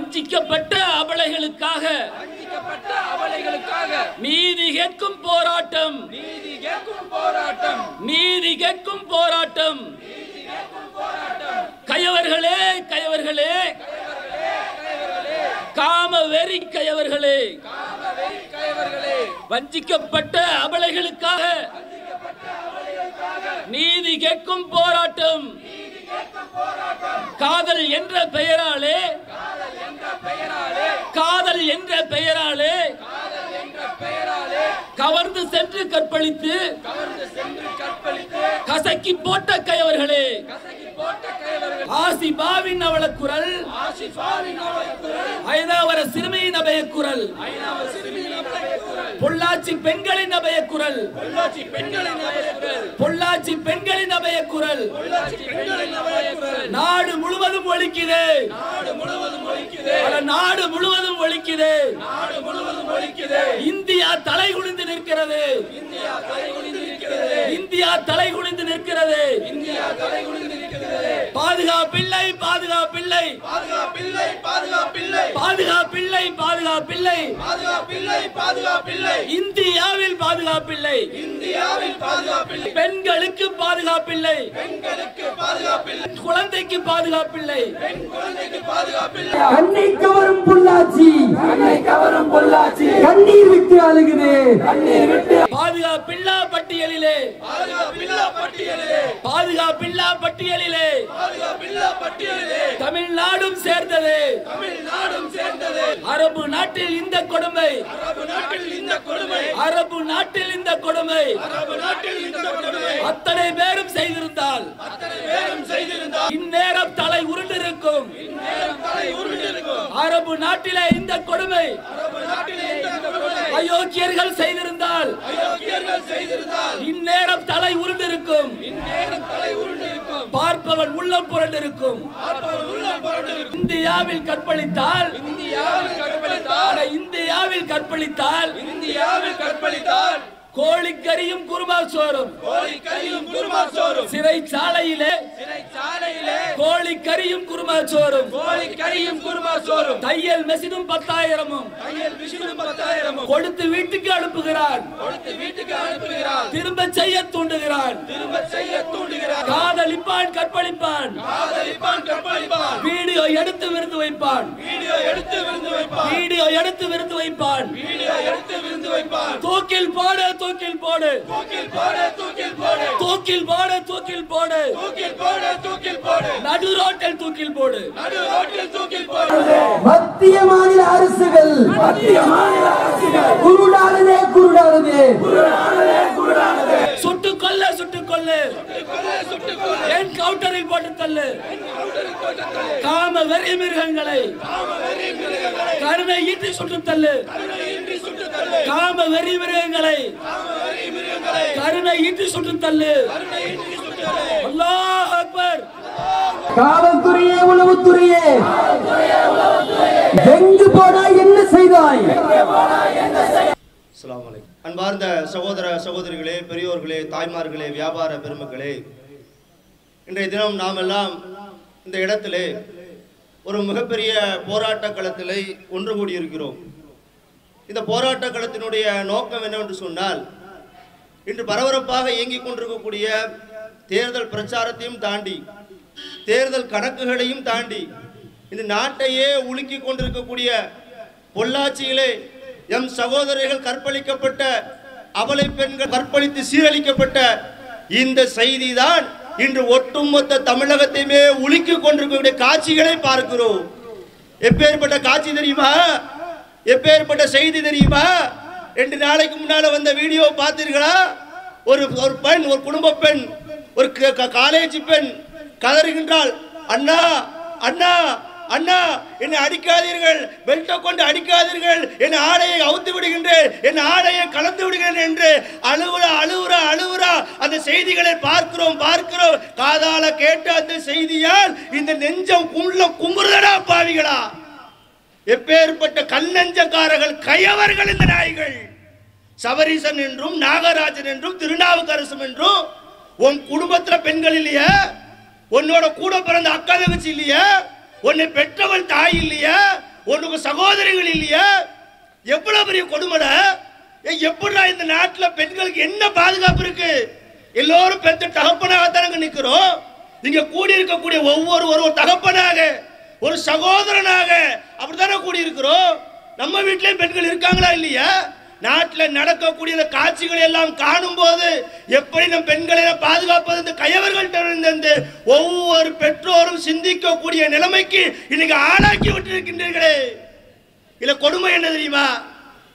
வஞ்சிக்கப்பட்ட அபலைகளுக்காக. நீதி கேட்கும் போராட்டம். நீதி கேட்கும் போராட்டம். நீதி கேட்கும் போராட்டம். கயவர்களே கயவர்களே. காம வெறி கயவர்களே. கயவர்களே. வஞ்சிக்கப்பட்ட அபலைகளுக்காக. நீதி கேட்கும் போராட்டம். காதல் என்ற பெயராலே. காதல் என்ற பெயராலே. கவர்ந்து சென்று கற்பழித்து. கசக்கி போட்ட கையவர்களே. ஆசி பாவின் அவள குரல் ஐதாவர சிறுமியின் அபய குரல் பொள்ளாச்சி பெண்களின் பொள்ளாச்சி பெண்களின் அவலக்குரல் பொள்ளாச்சி பெண்களின் அபயக்குரல். பொள்ளாச்சி பெண்களின் அவலக்குரல் நாடு முழுவதும் ஒழிக்குது. நாடு முழுவதும் ஒழிக்குது. நாடு முழுவதும் ஒழிக்குது. நாடு முழுவதும் ஒழிக்குது. இந்தியா தலை குனிந்து நிற்கிறது. இந்தியா தலை குனிந்து இந்தியா தலை குனிந்து நிற்கிறது. இந்தியா தலை குனிந்து நிற்கிறது. பாதுகாப்பில்லை பாதுகாப்பில்லை. பாதுகாப்பில்லை பாதுகாப்பில்லை. பாதுகாப்பில்லை பாதுகாப்பில்லை. பாதுகாப்பில்லை பாதுகாப்பில்லை. இந்தியாவில் பாதுகாப்பில்லை. இந்தியாவில் பாதுகாப்பில்லை. பெண்களுக்கு பாதுகாப்பில்லை. பெண்களுக்கு பாதுகாப்பில்லை. குழந்தைக்கு பாதுகாப்பில்லை. பெண் குழந்தைக்கு பாதுகாப்பில்லை. கண்ணை கவரும் பொள்ளாச்சி. கண்ணை கவரும் பொள்ளாச்சி. கண்ணீர் விட்டு அழுகுது. பாதுகாப்பில்லா பட்டியலிலே. பாதுகாப்பில்லா பட்டியலிலே பாதுகாப்பில்லா பட்டியலிலே பாதுகாப்பில்லா பட்டியலிலே தமிழ்நாடும் சேர்ந்தது. தமிழ்நாடும் சேர்ந்தது. அரபு நாட்டில் இந்த கொடுமை. அரபு நாட்டில் இந்த கொடுமை. அரபு நாட்டில் இந்த கொடுமை. அரபு நாட்டில் இந்த கொடுமை. அத்தனை பேரும் செய்திருந்தால். அத்தனை பேரும் செய்திருந்தால். இந்நேரம் தலை உருண்டிருக்கும். இந்நேரம் தலை உருண்டிருக்கும். அரபு நாட்டிலே இந்த கொடுமை. அரபு நாட்டில் இந்த கொடுமை அயோக்கியர்கள் செய்திருந்தால். அயோக்கியர்கள் செய்திருந்தால். இந்நேரம் தலை உருண்டிருக்கும். இந்நேரம் தலை உருண்டிருக்கும். பார்ப்பவன் உள்ளம் புரண்டிருக்கும். பார்ப்பவர் உள்ளம் புரண்டிருக்கும். இந்தியாவில் கற்பழித்தால். இந்தியாவில் கற்பழித்தால். இந்தியாவில் கற்பழித்தால். இந்தியாவில் கற்பழித்தால். கோழிக்கறியும் குருமா சோறும். கோழிக்கறியும் குருமா சோறும். சிறைச்சாலையிலே சிறைச்சாலையிலே கோழிக்கறியும் குருமா சோறும். கோழிக்கறியும் குருமா சோறும். தையல் மெசினும் பத்தாயிரமும். கையில் விஷ்ணு பத்தாயிரமும். கொடுத்து வீட்டுக்கு அனுப்புகிறான் கொடுத்து வீட்டுக்கு அனுப்புகிறார். திரும்ப செய்ய தூண்டுகிறான் திரும்ப செய்ய தூண்டுகிறார். கற்பழிப்பான். காதலிப்பான் கற்பழிப்பான். வீடியோ எடுத்து விருந்து வைப்பான். வீடியோ எடுத்து விருந்து வைப்பான். வீடியோ எடுத்து விருந்து வைப்பான். வீடியோ எடுத்து விருந்து வைப்பான். தூக்கில் போடு தூக்கில் போடு. தூக்கில் போடு தூக்கில் போடு. தூக்கில் போடு தூக்கில் போடு. தூக்கில் போடு தூக்கில் போடு. நடு ரோட்டில் தூக்கில் போடு. நடு ரோட்டில் தூக்கில் போடு. மத்திய மாநில அரசுகள். மத்திய மாநில அரசுகள். குருடானதே குருடானதே. சுட்டுக் கொல்ல சுட்டுக் கொல்லு சுட்டு கொல்லு என் கவுண்டரில் போட்டு தள்ளு. காம வெறி மிருகங்களை. கருணை இன்றி சுட்டு தள்ளு. இன்றி சுட்டு தள்ளு காம வெறி மிருகங்களை. கருணை இன்றி சுட்டு தள்ளு. அல்லாஹ் அக்பர். காவல்துறையே உளவுத்துறையே. எங்கு போனாய் என்ன செய்தாய்? அஸ்லாம் அன்பார்ந்த சகோதர சகோதரிகளே பெரியோர்களே தாய்மார்களே வியாபார பெருமக்களே இன்றைய தினம் நாம் எல்லாம் இந்த இடத்திலே ஒரு மிகப்பெரிய போராட்ட களத்திலே ஒன்று கூடியிருக்கிறோம். இந்த போராட்ட களத்தினுடைய நோக்கம் என்னவென்று சொன்னால் இன்று பரபரப்பாக இயங்கிக் கொண்டிருக்கக்கூடிய தேர்தல் பிரச்சாரத்தையும் தாண்டி தேர்தல் கணக்குகளையும் தாண்டி இந்த நாட்டையே உலுக்கி கொண்டிருக்கக்கூடிய பொள்ளாச்சியிலே எம் சகோதரிகள் கற்பழிக்கப்பட்ட அவளை பெண்கள் கற்பழித்து சீரழிக்கப்பட்ட இந்த செய்தி தான் இன்று ஒட்டுமொத்த தமிழகத்தையுமே உலுக்கி கொண்டிருக்கக்கூடிய காட்சிகளை பார்க்கிறோம். எப்பேற்பட்ட காட்சி தெரியுமா? எப்பேற்பட்ட செய்தி தெரியுமா? ரெண்டு நாளைக்கு முன்னால வந்த வீடியோ பார்த்தீர்களா? ஒரு ஒரு பெண் ஒரு குடும்ப பெண் ஒரு க- க- காலேஜ் பெண் கதறுகின்றாள் அண்ணா அண்ணா அண்ணா என்னை அடிக்காதீர்கள். பெல்ட்டை கொண்டு அடிக்காதீர்கள். என் ஆடையை அவுத்து விடுகின்றேன். என் ஆடையை கலந்து விடுகிறேன் என்று அழுவுறா அழுவுறா அழுவுறா. அந்த செய்திகளை பார்க்கிறோம் பார்க்கிறோம். காதால கேட்ட அந்த செய்தியால் இந்த நெஞ்சம் உள்ள குமுறுதடா பாவிகளா. எப்பேற்பட்ட கல்லஞ்சக்காரர்கள் கயவர்கள் இந்த நாய்கள். சபரீசன் என்றும் நாகராஜன் என்றும் திருநாவுக்கரசம் என்றும் உன் குடும்பத்துல பெண்கள் இல்லையா? உன்னோட கூட பிறந்த அக்கா தங்கச்சி இல்லையா? உன்னை பெற்றவள் தாய் இல்லையா உனக்கு சகோதரிகள் இல்லையா எவ்வளவு பெரிய கொடுமடா? ஏய், இந்த நாட்டில் பெண்களுக்கு என்ன பாதுகாப்பு இருக்கு? எல்லோரும் பெற்ற தகப்பனாகத்தானங்க நிற்கிறோம் இங்க கூடி இருக்கக்கூடிய ஒவ்வொரு ஒரு தகப்பனாக ஒரு சகோதரனாக அப்படித்தானே கூடி இருக்கிறோம் நம்ம வீட்டிலேயும் பெண்கள் இருக்காங்களா இல்லையா? நாட்டில் நடக்கக்கூடிய இந்த காட்சிகளை எல்லாம் காணும் போது எப்படி நம் பெண்களை பாதுகாப்பது இந்த கயவர்கள்ட்ட ஒவ்வொரு பெற்றோரும் சிந்திக்கக்கூடிய நிலைமைக்கு இன்னைக்கு ஆளாக்கி விட்டிருக்கின்றீர்களே. இல்ல கொடுமை என்ன தெரியுமா?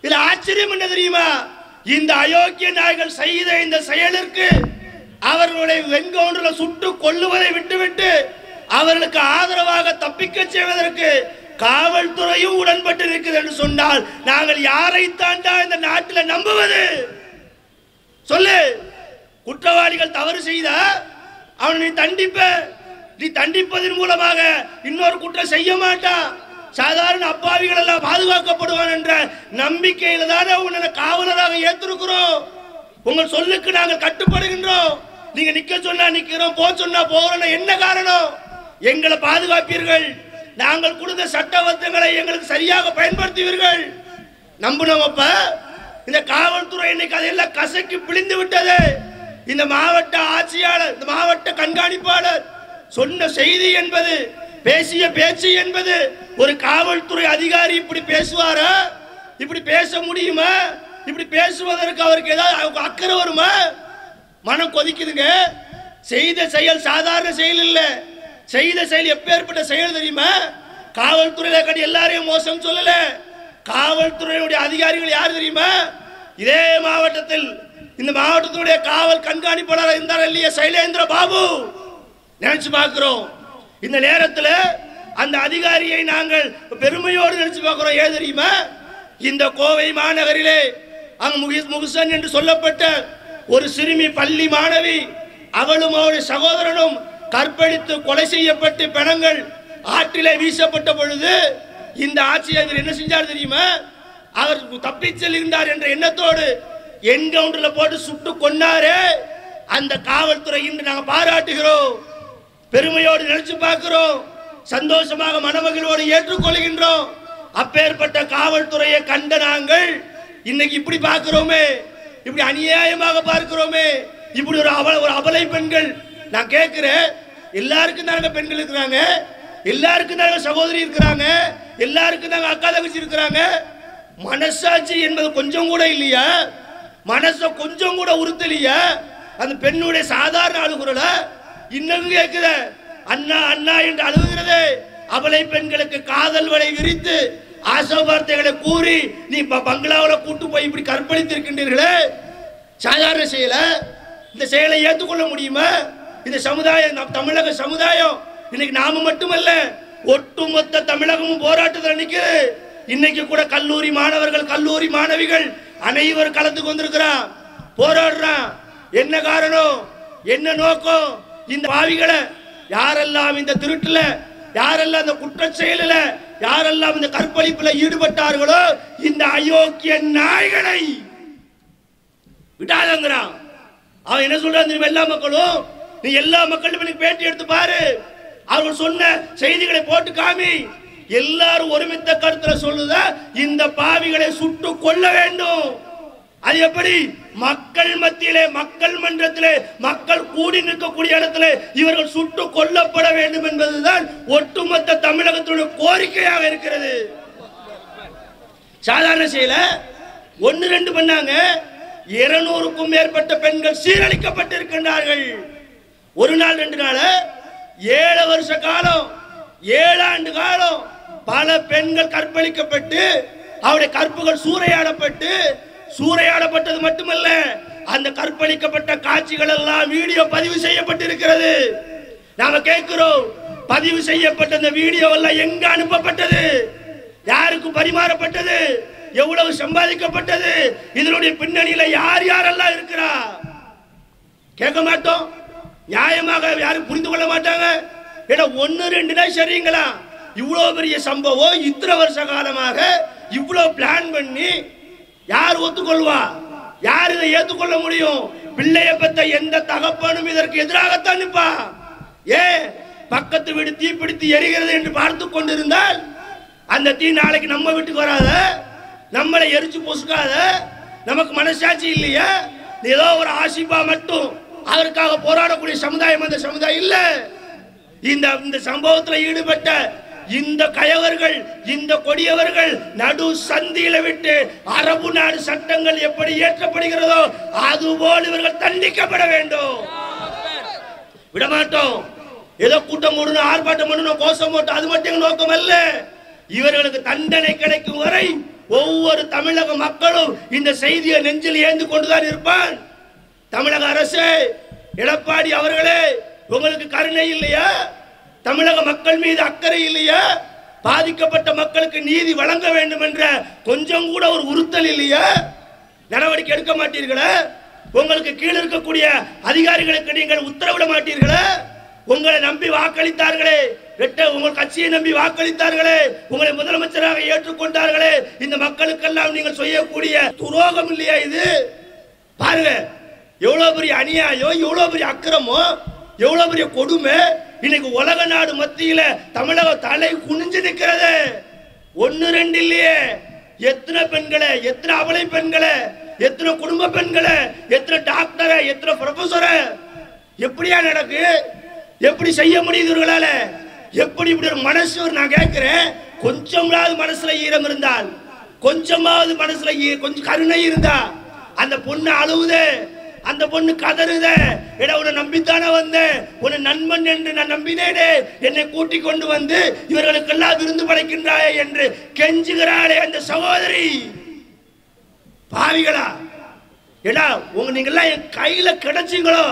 இல்ல ஆச்சரியம் என்ன தெரியுமா? இந்த அயோக்கிய நாய்கள் செய்த இந்த செயலுக்கு அவர்களை வெங்கோன்றுல சுட்டு கொல்லுவதை விட்டுவிட்டு அவர்களுக்கு ஆதரவாக தப்பிக்க செய்வதற்கு காவல்துறையும் உடன்பட்டு இருக்குது என்று சொன்னால் நாங்கள் யாரை தாண்டா இந்த நாட்டில் நம்புவது? சொல்லு. குற்றவாளிகள் தவறு செய்த அவனை நீ தண்டிப்ப. நீ தண்டிப்பதன் மூலமாக இன்னொரு குற்றம் செய்ய மாட்டான் சாதாரண அப்பாவிகள் எல்லாம் பாதுகாக்கப்படுவான் என்ற நம்பிக்கையில தானே உன்னை காவலராக ஏத்திருக்கிறோம். உங்கள் சொல்லுக்கு நாங்கள் கட்டுப்படுகின்றோம். நீங்க நிக்க சொன்னா நிக்கிறோம் போ சொன்னா போகிறோம் என்ன காரணம்? எங்களை பாதுகாப்பீர்கள். நாங்கள் கொடுத்த சட்டவத்தங்களை எங்களுக்கு சரியாக பயன்படுத்துவீர்கள். நம்பினோம் இந்த காவல்துறை இன்னைக்கு அதையெல்லாம் கசக்கி பிழிந்து விட்டது. இந்த மாவட்ட ஆட்சியாளர் இந்த மாவட்ட கண்காணிப்பாளர் சொன்ன செய்தி என்பது பேசிய பேச்சு என்பது ஒரு காவல்துறை அதிகாரி இப்படி பேசுவாரா? இப்படி பேச முடியுமா? இப்படி பேசுவதற்கு அவருக்கு ஏதாவது அக்கறை வருமா? மனம் கொதிக்குதுங்க. செய்த செயல் சாதாரண செயல் இல்லை. செய்த செயல் எப்பேற்பட்ட செயல் தெரியுமா? காவல்துறையில கட்டி எல்லாரையும் மோசம் சொல்லல. காவல்துறையினுடைய அதிகாரிகள் யார் தெரியுமா? இதே மாவட்டத்தில் இந்த மாவட்டத்தினுடைய காவல் கண்காணிப்பாளர் இருந்தார் இல்லையா சைலேந்திர பாபு. நினைச்சு பார்க்கிறோம். இந்த நேரத்தில் அந்த அதிகாரியை நாங்கள் பெருமையோடு நினைச்சு பார்க்கிறோம். ஏன் தெரியுமா? இந்த கோவை மாநகரிலே அங்கு முகிஸ் முகுசன் என்று சொல்லப்பட்ட ஒரு சிறுமி பள்ளி மாணவி அவளும் அவளுடைய சகோதரனும் கற்பழித்து கொலை செய்யப்பட்டு பிணங்கள் ஆற்றிலே வீசப்பட்ட பொழுது இந்த ஆட்சியர் என்ன செஞ்சார் தெரியுமா? அவர் தப்பிச் செல்கின்றார் என்ற எண்ணத்தோடு என்கவுண்டர்ல போட்டு சுட்டு கொன்னாரே. அந்த காவல்துறை இன்று நாங்கள் பாராட்டுகிறோம். பெருமையோடு நினைச்சு பார்க்கிறோம். சந்தோஷமாக மனமகிழ்வோடு ஏற்றுக்கொள்கின்றோம். அப்பேற்பட்ட காவல்துறையை கண்ட நாங்கள் இன்னைக்கு இப்படி பார்க்கிறோமே. இப்படி அநியாயமாக பார்க்கிறோமே. இப்படி ஒரு அவல ஒரு அபலை பெண்கள் நான் கேட்கிறேன் எல்லாருக்கும் தாங்க பெண்கள் இருக்கிறாங்க? எல்லாருக்கும் தாங்க சகோதரி இருக்கிறாங்க? எல்லாருக்கும் தாங்க அக்கா தங்கச்சி இருக்கிறாங்க? மனசாட்சி என்பது கொஞ்சம் கூட இல்லையா? மனச கொஞ்சம் கூட உறுத்தலையா? அந்த பெண்ணுடைய சாதாரண அழுகுறல? இன்னும் கேட்குத. அண்ணா அண்ணா என்று அழுகுகிறது. அவளை பெண்களுக்கு காதல் வலை விரித்து ஆசை வார்த்தைகளை கூறி நீ ப- பங்களாவில் கூட்டு போய் இப்படி கற்பழித்திருக்கின்றீர்களே? சாதாரண செயல? இந்த செயலை ஏற்றுக்கொள்ள முடியுமா? இந்த சமுதாயம் நம் தமிழக சமுதாயம் இன்னைக்கு நாம மட்டுமல்ல ஒட்டுமொத்த தமிழகமும் போராட்டத்தில் நிக்குது. இன்னைக்கு கூட கல்லூரி மாணவர்கள் கல்லூரி மாணவிகள் அனைவரும் கலந்து கொண்டிருக்கிறான் போராடுறான். என்ன காரணம்? என்ன நோக்கம்? இந்த பாவிகளை யாரெல்லாம் இந்த திருட்டுல யாரெல்லாம் இந்த குற்ற செயலில் யாரெல்லாம் இந்த கற்பழிப்புல ஈடுபட்டார்களோ இந்த அயோக்கிய நாய்களை விடாதங்கிறான். அவன் என்ன சொல்றான் எல்லா மக்களும்? நீ எல்லா மக்களும் பேட்டி எடுத்து பாரு. அவர்கள் சொன்ன செய்திகளை போட்டு காமி. எல்லாரும் ஒருமித்த கருத்துல சொல்லுத இந்த பாவிகளை சுட்டு கொல்ல வேண்டும். அது எப்படி? மக்கள் மத்தியிலே மக்கள் மன்றத்திலே மக்கள் கூடி நிற்கக்கூடிய இடத்துல இவர்கள் சுட்டு கொல்லப்பட வேண்டும் என்பதுதான் ஒட்டுமொத்த தமிழகத்தினுடைய கோரிக்கையாக இருக்கிறது. சாதாரண செயல ஒன்னு ரெண்டு பண்ணாங்க. இருநூறுக்கும் மேற்பட்ட பெண்கள் சீரழிக்கப்பட்டிருக்கின்றார்கள். ஒரு நாள் ரெண்டு நாள்? ஏழு வருஷ காலம் ஏழாண்டு காலம் பல பெண்கள் கற்பழிக்கப்பட்டு அவருடைய கற்புகள் சூறையாடப்பட்டு சூறையாடப்பட்டது மட்டுமல்ல அந்த கற்பழிக்கப்பட்ட காட்சிகள் எல்லாம் வீடியோ பதிவு செய்யப்பட்டிருக்கிறது. நாம கேட்கிறோம் பதிவு செய்யப்பட்ட இந்த வீடியோ எல்லாம் எங்க அனுப்பப்பட்டது? யாருக்கு பரிமாறப்பட்டது? எவ்வளவு சம்பாதிக்கப்பட்டது? இதனுடைய பின்னணியில யார் யாரெல்லாம் இருக்கிறா? கேட்க மாட்டோம். நியாயமாக யாரும் புரிந்து கொள்ள மாட்டாங்க. ஏன்னா ஒன்னு ரெண்டுனா சரிங்களா? இவ்வளவு பெரிய சம்பவம் இத்தனை வருஷ காலமாக இவ்வளவு பிளான் பண்ணி யார் ஒத்துக்கொள்வா? யார் இதை ஏத்துக்கொள்ள முடியும்? பிள்ளைய பத்த எந்த தகப்பனும் இதற்கு எதிராகத்தான் நிப்பா ஏன் பக்கத்து வீடு தீப்பிடித்து எரிகிறது என்று பார்த்து கொண்டிருந்தால் அந்த தீ நாளைக்கு நம்ம வீட்டுக்கு வராத நம்மளை எரிச்சு பொசுக்காத நமக்கு மனசாட்சி இல்லையா? ஏதோ ஒரு ஆசிப்பா மட்டும். அதற்காக போராடக்கூடிய சமுதாயம் அந்த சமுதாயம் இல்ல. இந்த இந்த சம்பவத்தில் ஈடுபட்ட இந்த கயவர்கள் இந்த கொடியவர்கள் நடு சந்தியில விட்டு அரபு நாடு சட்டங்கள் எப்படி ஏற்றப்படுகிறதோ அதுபோல் இவர்கள் தண்டிக்கப்பட வேண்டும். விடமாட்டோம். ஏதோ கூட்டம் போடணும் ஆர்ப்பாட்டம் பண்ணணும் கோஷம் போட்டு அது மட்டும் நோக்கம் அல்ல. இவர்களுக்கு தண்டனை கிடைக்கும் வரை ஒவ்வொரு தமிழக மக்களும் இந்த செய்தியை நெஞ்சில் ஏந்து கொண்டுதான் இருப்பான். தமிழக அரசு எடப்பாடி அவர்களே உங்களுக்கு கருணை இல்லையா? தமிழக மக்கள் மீது அக்கறை இல்லையா? பாதிக்கப்பட்ட மக்களுக்கு நீதி வழங்க வேண்டும் என்ற கொஞ்சம் கூட ஒரு உறுத்தல் இல்லையா? நடவடிக்கை எடுக்க மாட்டீர்களா? உங்களுக்கு கீழ் இருக்கக்கூடிய அதிகாரிகளுக்கு நீங்கள் உத்தரவிட மாட்டீர்களா? உங்களை நம்பி வாக்களித்தார்களே வெட்ட உங்கள் கட்சியை நம்பி வாக்களித்தார்களே உங்களை முதலமைச்சராக ஏற்றுக்கொண்டார்களே இந்த மக்களுக்கெல்லாம் நீங்கள் செய்யக்கூடிய துரோகம் இல்லையா இது? பாருங்க எவ்வளோ பெரிய அநியாயம் எவ்வளோ பெரிய அக்கிரமம் எவ்வளோ பெரிய கொடுமை. இன்னைக்கு உலக நாடு மத்தியில் தமிழக தலை குனிஞ்சு நிற்கிறது. ஒன்று ரெண்டு இல்லையே. எத்தனை பெண்களை எத்தனை அவளை பெண்களை எத்தனை குடும்ப பெண்களை எத்தனை டாக்டரை எத்தனை ப்ரொஃபஸரை எப்படியா நடக்கு? எப்படி செய்ய முடியுது இவர்களால? எப்படி இப்படி ஒரு மனசு ஒரு நான் கேட்கிறேன். கொஞ்சமாவது மனசுல ஈரம் இருந்தால் கொஞ்சமாவது மனசுல ஈ- கொஞ்சம் கருணை இருந்தா அந்த பொண்ணு அழுவுதே. அந்த பொண்ணு கதறுதே. எடா உன்னை நம்பித்தானே வந்தேன். உன்னை நண்பன் என்று நான் நம்பினேனே. என்னை கூட்டிக் கொண்டு வந்து இவர்களுக்கெல்லாம் விருந்து படைக்கின்றாயே என்று கெஞ்சுகிறாளே அந்த சகோதரி. பாவிகளா ஏடா உங்க நீங்கெல்லாம் என் கையில கிடைச்சிங்களோ?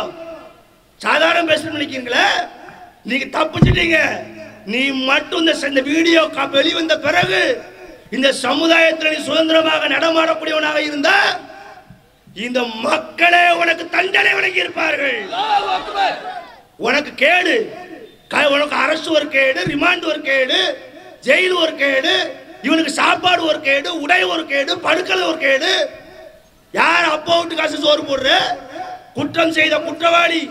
சாதாரண பேசணும்னு நினைக்கிறீங்களே? நீங்க தப்பிச்சிட்டீங்க. நீ மட்டும் இந்த வீடியோ வெளிவந்த பிறகு இந்த சமுதாயத்தில் நீ சுதந்திரமாக நடமாடக்கூடியவனாக இருந்தா இந்த மக்களே உனக்கு தண்டனை வழங்கி இருப்பார்கள் உனக்கு கேடு. உனக்கு அரசு ஒரு கேடு ரிமாண்ட் ஒரு கேடு ஜெயில் ஒரு கேடு இவனுக்கு சாப்பாடு ஒரு கேடு உடை ஒரு கேடு படுக்கலை ஒரு கேடு. யார் அப்பா விட்டு காசு சோறு போடுற? குற்றம் செய்த குற்றவாளி.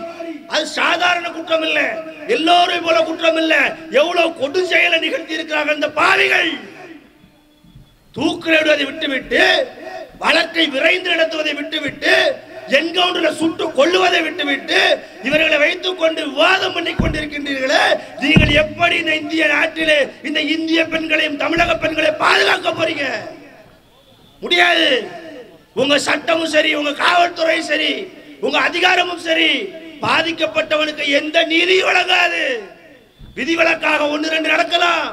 அது சாதாரண குற்றம் இல்ல எல்லோரும் போல குற்றம் இல்ல எவ்வளவு கொடு செயலை நிகழ்த்தி இருக்கிறார்கள் இந்த பாவிகள் தூக்கிலிடுவதை விட்டுவிட்டு வழக்கை விரைந்து நடத்துவதை விட்டுவிட்டு என்கவுண்டர்ல சுட்டு கொள்ளுவதை விட்டுவிட்டு இவர்களை வைத்துக் கொண்டு விவாதம் பண்ணி கொண்டிருக்கின்றீர்களே நீங்கள் எப்படி இந்த இந்திய நாட்டிலே இந்த இந்திய பெண்களையும் தமிழக பெண்களையும் பாதுகாக்க போறீங்க? முடியாது. உங்க சட்டமும் சரி உங்க காவல்துறையும் சரி உங்க அதிகாரமும் சரி பாதிக்கப்பட்டவனுக்கு எந்த நீதியும் வழங்காது. விதிவிலக்காக ஒன்று ரெண்டு நடக்கலாம்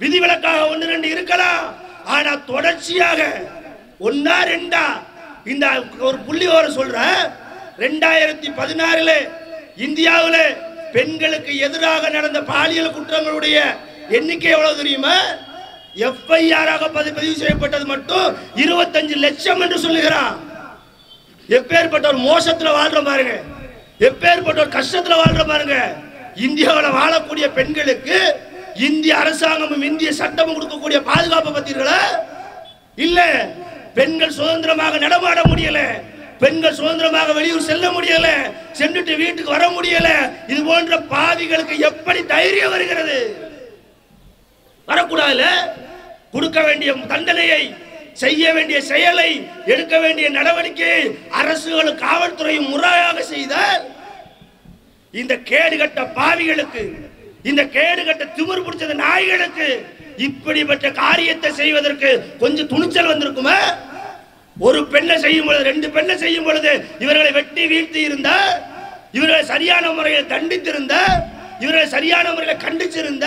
விதிவிலக்காக ஒன்று ரெண்டு இருக்கலாம் ஆனா தொடர்ச்சியாக ஒன்னா ரெண்டா? இந்த ஒரு புள்ளி ஓர சொல்ற ரெண்டாயிரத்தி பதினாறுல இந்தியாவில் பெண்களுக்கு எதிராக நடந்த பாலியல் குற்றங்களுடைய எண்ணிக்கை எவ்வளவு தெரியுமா? எஃப்ஐஆராக பதிவு செய்யப்பட்டது மட்டும் இருபத்தஞ்சு லட்சம் என்று சொல்லுகிறான். எப்பேற்பட்ட ஒரு மோசத்துல வாழ்ற பாருங்க. எப்பேற்பட்ட ஒரு கஷ்டத்துல வாழ்ற பாருங்க. இந்தியாவில் வாழக்கூடிய பெண்களுக்கு இந்திய அரசாங்கமும் இந்திய சட்டமும் கொடுக்கக்கூடிய பாதுகாப்பை பத்தீர்களா? இல்லை. பெண்கள் சுதந்திரமாக நடமாட முடியல. பெண்கள் சுதந்திரமாக வெளியூர் செல்ல முடியல. சென்றுட்டு வீட்டுக்கு வர முடியல. இது போன்ற பாவிகளுக்கு எப்படி தைரியம் வருகிறது? வரக்கூடாதுல கொடுக்க வேண்டிய தண்டனையை செய்ய வேண்டிய செயலை எடுக்க வேண்டிய நடவடிக்கையை அரசுகளும் காவல்துறையும் முறையாக செய்தால் இந்த கேடுகட்ட பாவிகளுக்கு இந்த கேடுகட்ட திமிர் பிடிச்சது நாய்களுக்கு இப்படிப்பட்ட காரியத்தை செய்வதற்கு கொஞ்சம் துணிச்சல் வந்திருக்குமா? ஒரு பெண்ணை செய்யும் பொழுது ரெண்டு பெண்ணை செய்யும் பொழுது இவர்களை வெட்டி வீழ்த்தி இருந்த இவர்களை சரியான முறையில் தண்டித்திருந்த இவர்களை சரியான முறையில் கண்டிச்சிருந்த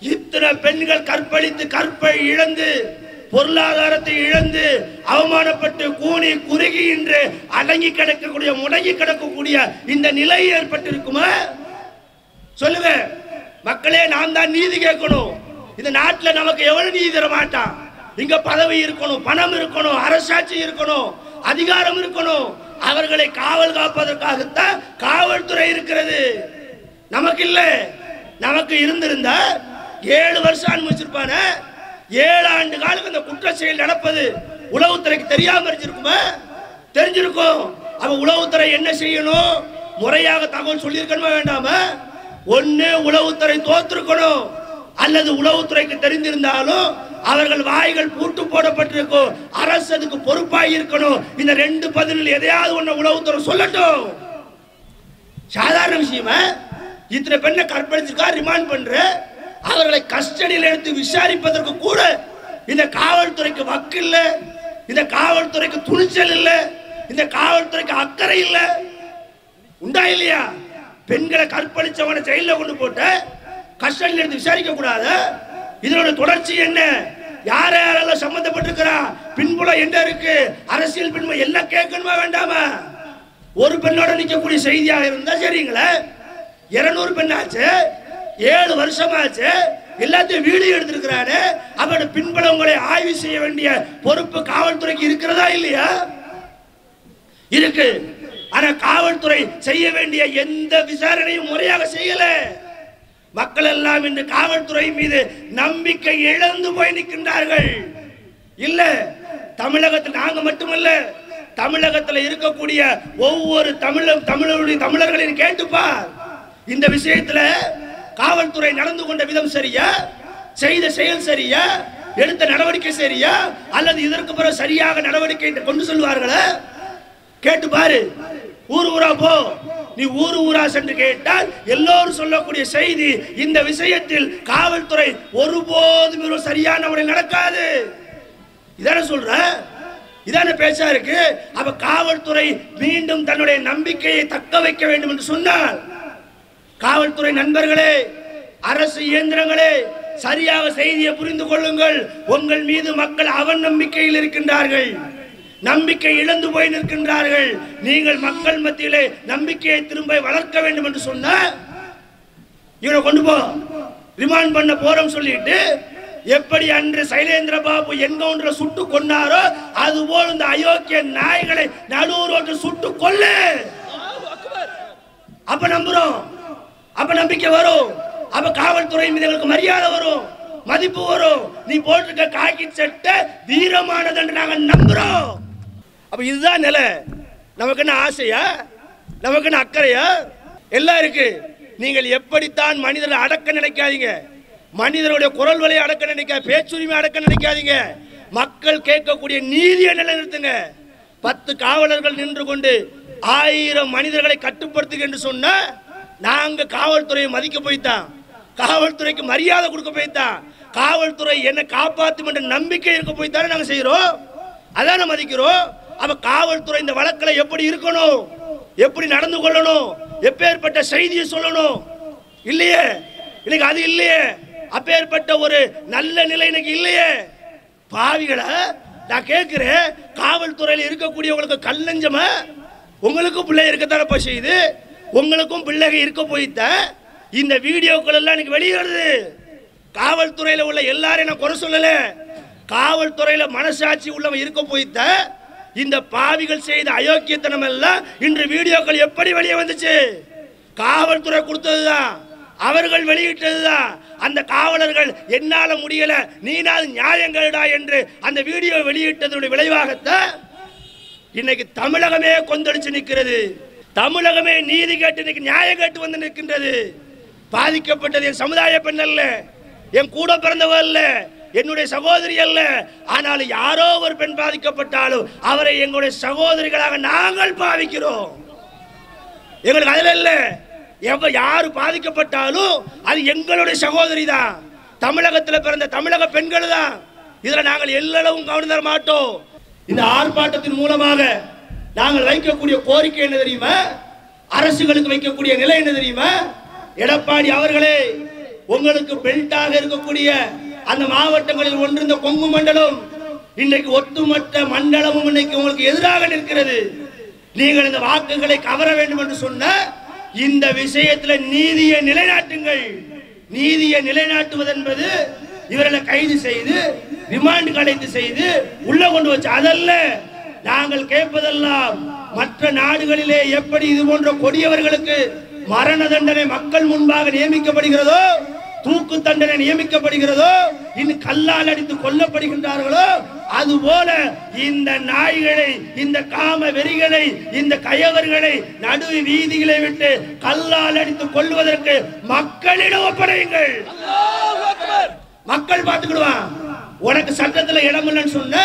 இத்தனை பெண்கள் கற்பழித்து கற்பை இழந்து பொருளாதாரத்தை இழந்து அவமானப்பட்டு கூனி குறுகி என்று அடங்கி கிடக்கக்கூடிய முடங்கி கிடக்கக்கூடிய இந்த நிலை ஏற்பட்டிருக்குமா? சொல்லுங்க. மக்களே நான் தான் நீதி கேட்கணும். இந்த நாட்டில் நமக்கு எவ்வளவு நீதி தர மாட்டான் இங்க பதவி இருக்கணும் பணம் இருக்கணும் அரசாட்சி இருக்கணும் அதிகாரம் இருக்கணும். அவர்களை காவல் காப்பதற்காகத்தான் காவல்துறை இருக்கிறது. நமக்கு இல்ல நமக்கு இருந்திருந்தா ஏழு வருஷம் அனுபவிச்சிருப்பான ஏழு ஆண்டு காலுக்கு இந்த குற்ற செயல் நடப்பது உளவுத்துறைக்கு தெரியாம இருந்திருக்குமா? தெரிஞ்சிருக்கும். அவ உளவுத்துறை என்ன செய்யணும்? முறையாக தகவல் சொல்லியிருக்கணுமா வேண்டாமா? ஒன்னு உளவுத்துறை தோத்திருக்கணும். அல்லது உளவுத்துறைக்கு தெரிந்திருந்தாலும் அவர்கள் வாய்கள் பூட்டு போடப்பட்டிருக்கும் அரசு அதுக்கு பொறுப்பாக இருக்கணும் இந்த ரெண்டு பதிலில் எதையாவது ஒன்று உளவுத்துறை சொல்லட்டும். சாதாரண விஷயமா? இத்தனை பெண்ணை கற்பழிச்சிருக்கா ரிமாண்ட் பண்ற? அவர்களை கஸ்டடியில் எடுத்து விசாரிப்பதற்கு கூட இந்த காவல்துறைக்கு வக்கு இல்லை. இந்த காவல்துறைக்கு துணிச்சல் இல்லை. இந்த காவல்துறைக்கு அக்கறை இல்லை. உண்டா இல்லையா? பெண்களை கற்பழிச்சவனை செயலில் கொண்டு போட்ட கஸ்டடியில் எடுத்து விசாரிக்க கூடாது? இதனோட தொடர்ச்சி என்ன? யார் யாரெல்லாம் சம்மந்தப்பட்டிருக்கிறா? பின்புலம் என்ன இருக்கு? அரசியல் பின்புலம் எல்லாம் கேட்கணுமா வேண்டாமா? ஒரு பெண்ணோட நிற்கக்கூடிய செய்தியாக இருந்தா சரிங்களா. இருநூறு பெண்ணாச்சு ஏழு வருஷமாச்சு எல்லாத்தையும் வீடியோ எடுத்திருக்கிறாரு. அவரோட பின்புலங்களை ஆய்வு செய்ய வேண்டிய பொறுப்பு காவல்துறைக்கு இருக்கிறதா இல்லையா? இருக்கு. ஆனா காவல்துறை செய்ய வேண்டிய எந்த விசாரணையும் முறையாக செய்யலை. மக்கள் எல்லாம் இன்று காவல்துறை மீது நம்பிக்கை இழந்து போய் நிற்கின்றார்கள். இல்ல தமிழகத்தில் நாங்க மட்டுமல்ல தமிழகத்தில் இருக்கக்கூடிய ஒவ்வொரு தமிழ தமிழருடைய தமிழர்களையும் கேட்டுப்பார். இந்த விஷயத்துல காவல்துறை நடந்து கொண்ட விதம் சரியா? செய்த செயல் சரியா? எடுத்த நடவடிக்கை சரியா? அல்லது இதற்கு பிறகு சரியாக நடவடிக்கை கொண்டு செல்வார்களா? கேட்டு பாரு ஊர் ஊரா போ. நீ ஊர் ஊரா சென்று கேட்டால் எல்லோரும் சொல்லக்கூடிய செய்தி இந்த விஷயத்தில் காவல்துறை ஒருபோதும் ஒரு சரியான முறை நடக்காது. இதான சொல்ற? இதான பேச்சா இருக்கு? அப்ப காவல்துறை மீண்டும் தன்னுடைய நம்பிக்கையை தக்க வைக்க வேண்டும் என்று சொன்னால் காவல்துறை நண்பர்களே அரசு இயந்திரங்களே சரியாக செய்தியை புரிந்து கொள்ளுங்கள். உங்கள் மீது மக்கள் அவன் நம்பிக்கையில் இருக்கின்றார்கள். நம்பிக்கை இழந்து போய் நிற்கின்றார்கள். நீங்கள் மக்கள் மத்தியிலே நம்பிக்கையை திரும்ப வளர்க்க வேண்டும் என்று சொன்ன இவனை கொண்டு போ. ரிமாண்ட் பண்ண போறோம் சொல்லிட்டு எப்படி அன்று சைலேந்திர பாபு என்கவுண்டரை சுட்டு கொன்னாரோ அதுபோல் இந்த அயோக்கிய நாய்களை நடு ரோட்டில் சுட்டு கொல்லு. அப்ப நம்புறோம். அப்ப நம்பிக்கை வரும். அப்ப காவல்துறை மீது எங்களுக்கு மரியாதை வரும். மதிப்பு வரும். நீ போட்டிருக்க காக்கி சட்டை வீரமானது என்று நாங்கள் நம்புறோம். அப்ப இதுதான் நிலை. நமக்கு என்ன ஆசையா? நமக்கு என்ன அக்கறையா? எல்லாம் இருக்கு. நீங்கள் எப்படித்தான் மனிதரை அடக்க நினைக்காதீங்க. மனிதருடைய குரல் வலையை அடக்க நினைக்க பேச்சுரிமை அடக்க நினைக்காதீங்க. மக்கள் கேட்கக்கூடிய நீதியை நிலைநிறுத்துங்க. பத்து காவலர்கள் நின்று கொண்டு ஆயிரம் மனிதர்களை கட்டுப்படுத்துங்க என்று சொன்னா நாங்க காவல்துறையை மதிக்க போய்த்தான். காவல்துறைக்கு மரியாதை கொடுக்க போய்த்தான். காவல்துறை என்ன காப்பாற்றும் என்ற நம்பிக்கை இருக்க போய்த்தானே நாங்க செய்யறோம்? அதான மதிக்கிறோம்? அப்ப காவல்துறை இந்த வழக்கில் எப்படி இருக்கணும்? எப்படி நடந்து கொள்ளணும்? எப்பேற்பட்ட செய்தியை சொல்லணும்? இல்லையே? இன்னைக்கு அது இல்லையே? அப்பேற்பட்ட ஒரு நல்ல நிலை இன்னைக்கு இல்லையே? பாவிகளை நான் கேட்கிறேன் காவல்துறையில் இருக்கக்கூடியவங்களுக்கு கல்லஞ்சமா உங்களுக்கும் பிள்ளை இருக்கத்தானப்பா செய்யுது? உங்களுக்கும் பிள்ளைகள் இருக்க போய்த்த இந்த வீடியோக்கள் எல்லாம் இன்னைக்கு வெளியிடுது காவல்துறையில் உள்ள எல்லாரையும் நான் குறை சொல்லலை. காவல்துறையில் மனசாட்சி உள்ளவன் இருக்க போய்த்த இந்த பாவிகள் செய்த அயோக்கியத்தனம் எல்லாம் இன்று வீடியோக்கள் எப்படி வெளியே வந்துச்சு? காவல்துறை கொடுத்ததுதான். அவர்கள் வெளியிட்டதுதான். அந்த காவலர்கள் என்னால முடியல நீனால் நியாயங்கள்டா என்று அந்த வீடியோ வெளியிட்டதனுடைய விளைவாகத்தான் இன்னைக்கு தமிழகமே கொந்தளிச்சு நிற்கிறது. தமிழகமே நீதி கேட்டு இன்னைக்கு நியாயம் கேட்டு வந்து நிற்கின்றது. பாதிக்கப்பட்டது என் சமுதாய பெண் அல்ல என் கூட பிறந்தவ அல்ல. என்னுடைய சகோதரி அல்ல. ஆனால் யாரோ ஒரு பெண் பாதிக்கப்பட்டாலும் அவரை எங்களுடைய சகோதரிகளாக நாங்கள் பாவிக்கிறோம். எங்களுக்கு அதில் இல்லை. எவ யாரு பாதிக்கப்பட்டாலும் அது எங்களுடைய சகோதரி தான். தமிழகத்தில் பிறந்த தமிழக பெண்கள் தான். இதில் நாங்கள் எல்லளவும் கவனம் தர மாட்டோம். இந்த ஆர்ப்பாட்டத்தின் மூலமாக நாங்கள் வைக்கக்கூடிய கோரிக்கை என்ன தெரியுமா? அரசுகளுக்கு வைக்கக்கூடிய நிலை என்ன தெரியுமா? எடப்பாடி அவர்களே உங்களுக்கு பெல்ட்டாக இருக்கக்கூடிய அந்த மாவட்டங்களில் ஒன்று இந்த கொங்கு மண்டலம். இன்றைக்கு ஒட்டுமொத்த மண்டலமும் இன்னைக்கு உங்களுக்கு எதிராக நிற்கிறது. நீங்கள் இந்த வாக்குகளை கவர வேண்டும் என்று சொன்ன இந்த விஷயத்துல நீதியை நிலைநாட்டுங்கள். நீதியை நிலைநாட்டுவது என்பது இவர்களை கைது செய்து ரிமாண்ட் அழைத்து செய்து உள்ள கொண்டு வச்சு அதல்ல நாங்கள் கேட்பதெல்லாம் மற்ற நாடுகளிலே எப்படி இது போன்ற கொடியவர்களுக்கு மரண தண்டனை மக்கள் முன்பாக நியமிக்கப்படுகிறதோ தூக்கு தண்டனை நியமிக்கப்படுகிறதோ இன்னும் கல்லால் அடித்து கொல்லப்படுகின்றார்களோ அதுபோல இந்த நாய்களை இந்த காம வெறிகளை இந்த கயவர்களை நடு வீதிகளை விட்டு கல்லால் அடித்து கொள்வதற்கு மக்களிடம் ஒப்படையுங்கள். மக்கள் பார்த்துக்கிடுவான் உனக்கு சட்டத்துல இடம் இல்லைன்னு சொன்ன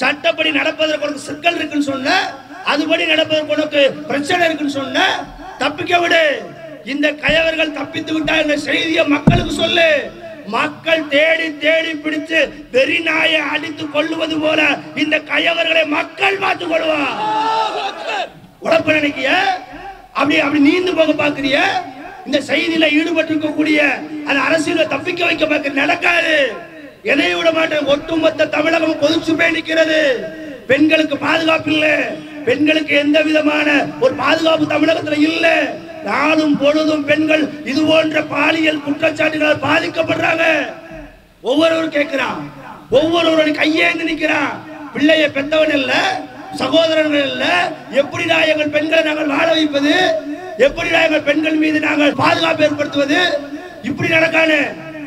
சட்டப்படி நடப்பதற்கு உனக்கு சிக்கல் இருக்குன்னு சொன்ன அதுபடி நடப்பதற்கு உனக்கு பிரச்சனை இருக்குன்னு சொன்ன தப்பிக்க விடு. இந்த கயவர்கள் தப்பித்து விட்டார் என்ற செய்தியை மக்களுக்கு சொல்லு. மக்கள் தேடி தேடி பிடித்து வெறி நாயை அடித்து கொள்ளுவது போல இந்த கயவர்களை மக்கள் பார்த்துக் கொள்வான் உழப்ப நினைக்கிய அப்படி அப்படி நீந்து போக பாக்குறிய இந்த செய்தியில ஈடுபட்டு இருக்கக்கூடிய அந்த அரசியல தப்பிக்க வைக்க பார்க்க நடக்காது எதையும் விட மாட்டேன்? ஒட்டுமொத்த தமிழகம் கொதிச்சு போய் நிற்கிறது பெண்களுக்கு பாதுகாப்பு இல்லை. பெண்களுக்கு எந்த விதமான ஒரு பாதுகாப்பு தமிழகத்துல இல்லை. நாளும் பொழுதும் பெண்கள் இது போன்ற பாலியல் குற்றச்சாட்டுகளால் பாதிக்கப்படுறாங்க. ஒவ்வொருவரும் கேட்கிறான். ஒவ்வொருவரும் கையேந்து நிற்கிறான். பிள்ளைய பெத்தவன் இல்ல சகோதரர்கள் இல்ல எப்படிடா எங்கள் பெண்களை நாங்கள் வாழ வைப்பது? எப்படிடா எங்கள் பெண்கள் மீது நாங்கள் பாதுகாப்பு ஏற்படுத்துவது? இப்படி நடக்கானு.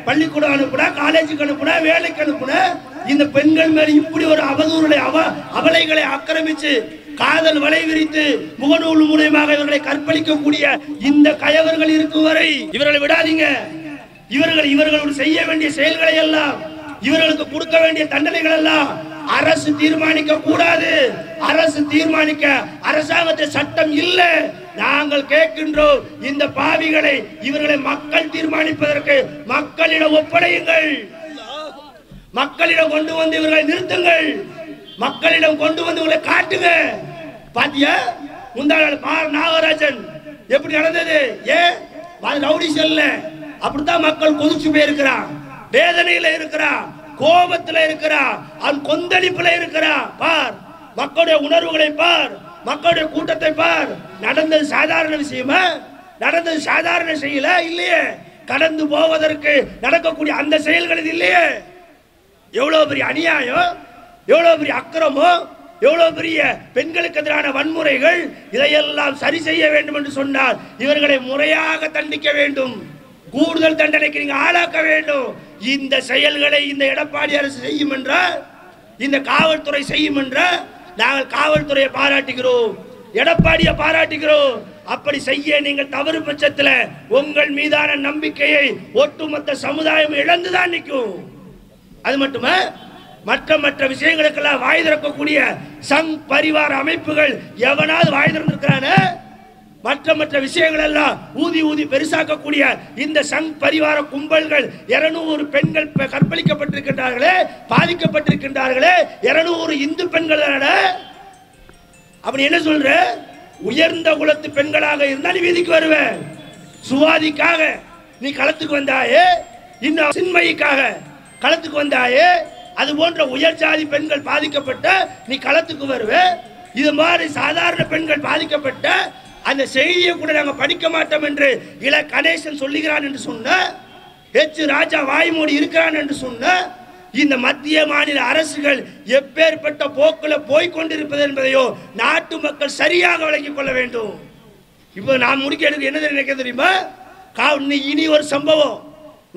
பள்ளிக்கூடம் அனுப்புனா காலேஜுக்கு அனுப்புனா வேலைக்கு அனுப்புனா இந்த பெண்கள் மேல இப்படி ஒரு அவதூறுகளை அவ அவலைகளை ஆக்கிரமிச்சு காதல் வலை விரித்து முகநூல் மூலியமாக இவர்களை கற்பழிக்கக்கூடிய இந்த கயவர்கள் இருக்கும் வரை இவர்களை விடாதீங்க. இவர்கள் இவர்கள் செய்ய வேண்டிய செயல்களை எல்லாம் இவர்களுக்கு கொடுக்க வேண்டிய தண்டனைகள் எல்லாம் அரசு தீர்மானிக்க கூடாது. அரசு தீர்மானிக்க அரசாங்கத்தை சட்டம் இல்லை. நாங்கள் கேட்கின்றோம் இந்த பாவிகளை இவர்களை மக்கள் தீர்மானிப்பதற்கு மக்களிடம் ஒப்படையுங்கள். மக்களிடம் கொண்டு வந்து இவர்களை நிறுத்துங்கள். மக்களிடம் கொண்டு வந்து உங்களை காட்டுங்க. பாத்தியா? முந்தாள் மார் நாகராஜன். எப்படி நடந்தது? ஏன் ரவுடி செல்ல. அப்படித்தான் மக்கள் கொதிச்சு போயிருக்கிறான். வேதனையில இருக்கிறான். கோபத்துல இருக்கிறான். அவன் கொந்தளிப்புல இருக்கிறான். பார். மக்களுடைய உணர்வுகளை பார். மக்களுடைய கூட்டத்தை பார். நடந்தது சாதாரண விஷயமா? நடந்தது சாதாரண செயல? இல்லையே. கடந்து போவதற்கு நடக்கக்கூடிய அந்த செயல்கள் இது இல்லையே. எவ்வளவு பெரிய அநியாயம்? எவ்வளவு பெரிய அக்கிரமோ எவ்வளவு பெரிய பெண்களுக்கு எதிரான வன்முறைகள் இதையெல்லாம் சரி செய்ய வேண்டும் என்று சொன்னால் இவர்களை முறையாக தண்டிக்க வேண்டும். கூடுதல் தண்டனைக்கு நீங்க ஆளாக்க வேண்டும். இந்த செயல்களை இந்த எடப்பாடி அரசு செய்யும் என்றால் இந்த காவல்துறை செய்யும் என்றால் நாங்கள் காவல்துறையை பாராட்டுகிறோம். எடப்பாடியை பாராட்டுகிறோம். அப்படி செய்ய நீங்கள் தவறு பட்சத்தில் உங்கள் மீதான நம்பிக்கையை ஒட்டுமொத்த சமுதாயம் இழந்துதான் நிற்கும். அது மட்டுமா? மற்ற மற்ற விஷயங்களுக்கெல்லாம் வாய் திறக்கக்கூடிய சங் பரிவார அமைப்புகள் எவனாவது வாய் திறந்திருக்கிறானே மற்ற மற்ற விஷயங்கள் எல்லாம் ஊதி ஊதி பெருசாக்கக்கூடிய இந்த சங் பரிவார கும்பல்கள் இருநூறு பெண்கள் கற்பழிக்கப்பட்டிருக்கின்றார்களே பாதிக்கப்பட்டிருக்கின்றார்களே இருநூறு இந்து பெண்கள் அப்படி என்ன சொல்ற? உயர்ந்த குலத்து பெண்களாக இருந்தால் நீ வீதிக்கு வருவ. சுவாதிக்காக நீ களத்துக்கு வந்தாயே இன்னும் சின்மைக்காக களத்துக்கு வந்தாயே அது போன்ற உயர் ஜாதி பெண்கள் பாதிக்கப்பட்ட நீ களத்துக்கு வருவ. இது மாதிரி சாதாரண பெண்கள் பாதிக்கப்பட்ட அந்த செய்தியை கூட நாங்கள் படிக்க மாட்டோம் என்று இள கணேசன் சொல்லுகிறான் என்று சொன்ன எச் ராஜா வாய்மூடி இருக்கிறான் என்று சொன்ன இந்த மத்திய மாநில அரசுகள் எப்பேற்பட்ட போக்குல போய்கொண்டிருப்பது என்பதையோ நாட்டு மக்கள் சரியாக விளங்கிக் கொள்ள வேண்டும். இப்போ நான் முடிக்க எடுக்க என்ன நினைக்க தெரியுமா? கா இனி ஒரு சம்பவம்.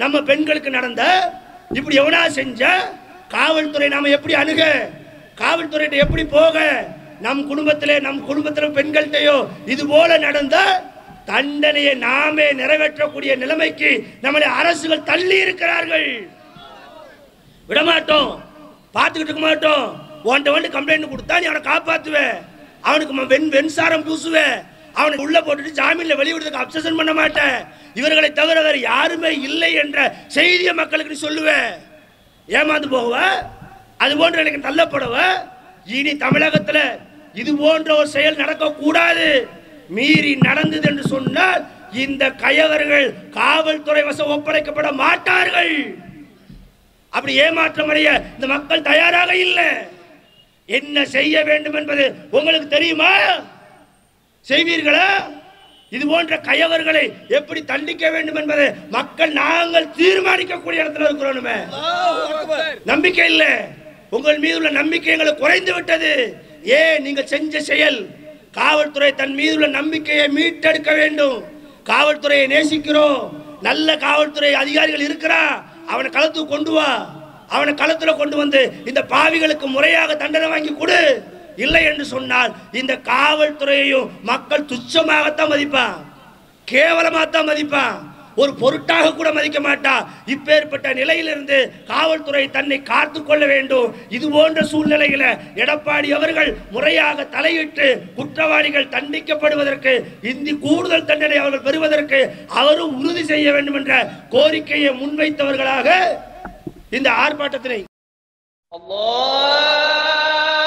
நம்ம பெண்களுக்கு நடந்த இப்படி எவனா செஞ்ச காவல்துறை நாம எப்படி அணுக? காவல்துறையிட்ட எப்படி போக? நம் குடும்பத்திலே நம் குடும்பத்தில் பெண்கள்கிட்டயோ இது போல நடந்த தண்டனையை நாமே நிறைவேற்றக்கூடிய நிலைமைக்கு நம்மளை அரசுகள் தள்ளி இருக்கிறார்கள். விடமாட்டோம். பார்த்துக்கிட்டு இருக்க மாட்டோம். உன்ட்ட வந்து கம்ப்ளைண்ட் கொடுத்தா நீ அவனை காப்பாற்றுவேன் அவனுக்கு ம- வெண் வெண்சாரம் பூசுவேன் அவனை உள்ள போட்டுட்டு ஜாமீன்ல வெளியிடுறதுக்கு அப்சஷன் பண்ண மாட்டேன் இவர்களை தவிர வேறு யாருமே இல்லை என்ற செய்தியை மக்களுக்கு நீ ஏமாந்து போகுவ? அது போன்ற எனக்கு தள்ளப்படுவ இனி தமிழகத்துல இது போன்ற ஒரு செயல் நடக்கக்கூடாது. மீறி நடந்தது என்று சொன்னால் இந்த கயவர்கள் காவல்துறை வசம் ஒப்படைக்கப்பட மாட்டார்கள். அப்படி ஏமாற்றம் அடைய இந்த மக்கள் தயாராக இல்லை. என்ன செய்ய வேண்டும் என்பது உங்களுக்கு தெரியுமா? செய்வீர்களா? இது போன்ற கயவர்களை எப்படி தண்டிக்க வேண்டும் என்பதை மக்கள் நாங்கள் தீர்மானிக்கக்கூடிய இடத்துல இருக்கிறோமே நம்பிக்கை இல்லை. உங்கள் மீது உள்ள நம்பிக்கை எங்களுக்கு குறைந்து விட்டது. ஏன்? நீங்க செஞ்ச செயல். காவல்துறை தன் மீது உள்ள நம்பிக்கையை மீட்டெடுக்க வேண்டும். காவல்துறையை நேசிக்கிறோம். நல்ல காவல்துறை அதிகாரிகள் இருக்கிறா? அவனை களத்துக்கு கொண்டு வா. அவனை களத்துல கொண்டு வந்து இந்த பாவிகளுக்கு முறையாக தண்டனை வாங்கி கொடு. இல்லை என்று சொன்னால் இந்த காவல்துறையையும் மக்கள் துச்சமாகத்தான் மதிப்பான். கேவலமாகத்தான் மதிப்பான். ஒரு பொருட்டாக கூட மதிக்க மாட்டா. இப்பேற்பட்ட நிலையிலிருந்து காவல்துறை தன்னை காத்து கொள்ள வேண்டும். இது போன்ற சூழ்நிலையில எடப்பாடி அவர்கள் முறையாக தலையிட்டு குற்றவாளிகள் தண்டிக்கப்படுவதற்கு இந்தி கூடுதல் தண்டனை அவர்கள் பெறுவதற்கு அவரும் உறுதி செய்ய வேண்டும் என்ற கோரிக்கையை முன்வைத்தவர்களாக இந்த ஆர்ப்பாட்டத்தினை அல்லாஹ்!